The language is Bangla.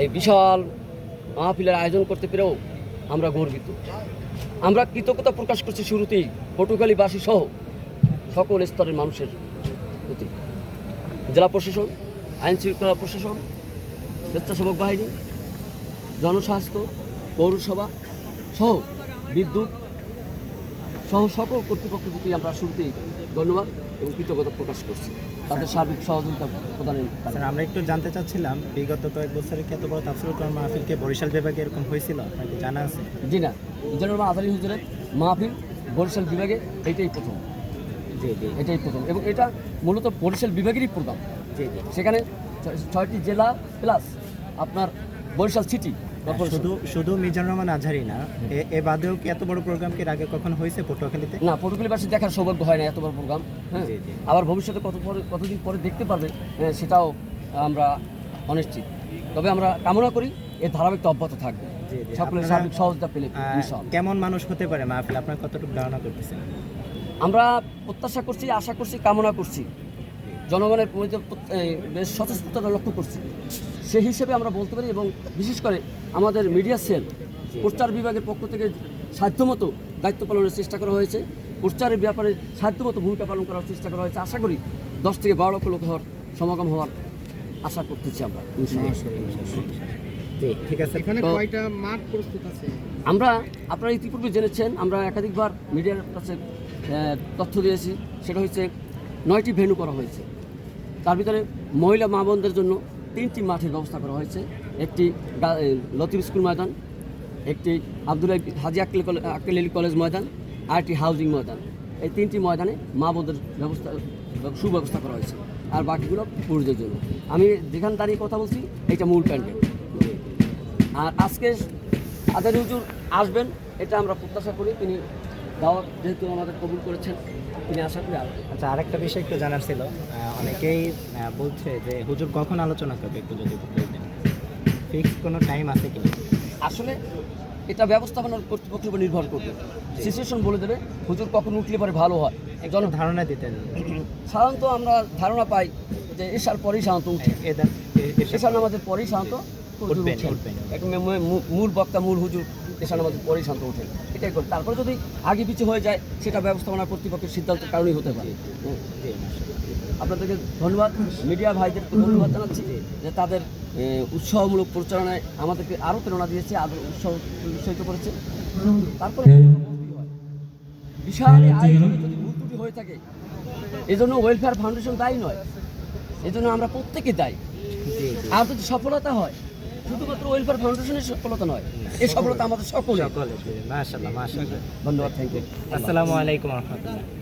এই বিশাল মাহফিলের আয়োজন করতে পেরেও আমরা গর্বিত। আমরা কৃতজ্ঞতা প্রকাশ করছি শুরুতেই পটুখালীবাসী সহ সকল স্তরের মানুষের প্রতি। জেলা প্রশাসন আইন শৃঙ্খলা প্রশাসন, স্বেচ্ছাসেবক বাহিনী, জনস্বাস্থ্য, পৌরসভা সহ বিদ্যুৎ সহ সকল কর্তৃপক্ষের প্রতি আমরা শুরুতেই ধন্যবাদ এবং কৃতজ্ঞতা প্রকাশ করছি। তাদের সার্বিক সহযোগিতা প্রদানের। স্যার আমরা একটু জানতে চাচ্ছিলাম বিগত কয়েক বছরে কি এত বড় তাফসিরুল কোরআন মাহফিলকে বরিশাল বিভাগে এরকম হয়েছিল? আপনাকে জানা আছে? জি না। জেনারেল আজারি হুজুরের মাহফিল বরিশাল বিভাগে এটাই প্রথম। জি জি। এটাই প্রথম। এবং এটা মূলত বরিশাল বিভাগেরই প্রোগ্রাম। জি জি। সেখানে ছয়টি জেলা প্লাস আপনার বরিশাল সিটি। শুধু শুধু মিজানুর রহমান আজহারি না এ- বাদেও কি এত বড় প্রোগ্রাম কি আগে কখনো হয়েছে পটুয়াখালীতে? না পটুকুলিবাসী দেখার সৌভাগ্য হয় না এত বড় প্রোগ্রাম হ্যাঁ। আবার ভবিষ্যতে কত পরে কতদিন পরে দেখতে পারবে হ্যাঁ, সেটাও আমরা অনিশ্চিত। তবে আমরা কামনা করি এর ধারাবাহিকতা অব্যাহত থাকবে। সকলের সার্বিক সহযোগিতা পেলে কেমন মানুষ হতে পারে মাহফিল? আপনার কতটুকু ধারণা করতেছেন? আমরা প্রত্যাশা করছি আশা করছি কামনা করছি। জনগণের বেশ সচেতনতা লক্ষ্য করছি। সেই হিসেবে আমরা বলতে পারি এবং বিশেষ করে আমাদের মিডিয়া সেল প্রচার বিভাগের পক্ষ থেকে সাধ্যমতো দায়িত্ব পালনের চেষ্টা করা হয়েছে। প্রচারের ব্যাপারে সাধ্যমতো ভূমিকা পালন করার চেষ্টা করা হয়েছে। আশা করি দশ থেকে বারো লক্ষ লোক হওয়ার সমাগম হওয়ার আশা করতেছি আমরা। ঠিক আছে। এখানে তো- কয়টা মাঠ প্রস্তুত আছে? আমরা আপনারা ইতিপূর্বে জেনেছেন আমরা একাধিকবার মিডিয়ার কাছে তথ্য দিয়েছি। সেটা হচ্ছে নয়টি ভেন্যু করা হয়েছে। তার ভিতরে মহিলা মা বোনদের জন্য তিনটি মাঠের ব্যবস্থা করা হয়েছে। একটি লতিফ স্কুল ময়দান, একটি আব্দুল হাজি আক্কেল কলে- আক্কেল আলী কলেজ ময়দান, আর একটি হাউজিং ময়দান। এই তিনটি ময়দানে মা বোনদের ব্যবস্থা সুব্যবস্থা করা হয়েছে। আর বাকিগুলো পুরুষদের জন্য। আমি যেখান দাঁড়িয়ে কথা বলছি এটা মূল প্যান্ডেল। আর আজকে আজাদ হুজুর আসবেন, এটা আমরা প্রত্যাশা করি, তিনি দাওয়াত যেহেতু আমাদের কবুল করেছেন তিনি আশা করি আচ্ছা আরেকটা বিষয় একটু জানার ছিল। অনেকেই বলছে যে হুজুর কখন আলোচনা করবে একটু যদি বলতেন। ফিক্স কোনো টাইম আছে কি আসলে এটা ব্যবস্থাপনার কর্তৃপক্ষের উপর নির্ভর করবে। সিচুয়েশন বলে দেবে হুজুর কখন উঠলে পরে ভালো হয়। একজন ধারণা দিতেন। সাধারণত আমরা ধারণা পাই যে এসার পরেই সাধারণত উঠে। এসব- এসার নামাজের পরেই সাধারণত মূ- মূল বক্তা মূল হুজুর এসার নামাজের পরেই শান্ত ওঠেন এটাই করে। তারপরে যদি আগে পিছু হয়ে যায় সেটা ব্যবস্থাপনা কর্তৃপক্ষের সিদ্ধান্তের কারণেই হতে পারে। আপনাদেরকে ধন্যবাদ। মিডিয়া ভাইদেরকে ধন্যবাদ জানাচ্ছি যে তাদের উৎসাহমূলক প্রচারণায় আমাদেরকে আরও প্রেরণা দিয়েছে আরও উৎসাহ উৎসাহিত করেছে। তারপরে বিশাল আয়োজনে যদি ভুল ত্রুটি হয়ে থাকে এজন্য ওয়েলফেয়ার ফাউন্ডেশন দায়ী নয়। এজন্য আমরা প্রত্যেকে দায়ী। আর যদি সফলতা হয় শুধুমাত্র ওয়েলফেয়ার ফাউন্ডেশনের সফলতা নয় এই সফলতা আমাদের সকলে সকলে মাশাআল্লাহ মাশাআল্লাহ। ধন্যবাদ থ্যাংক ইউ আসসালামু আলাইকুম রহমতুল্লাহ।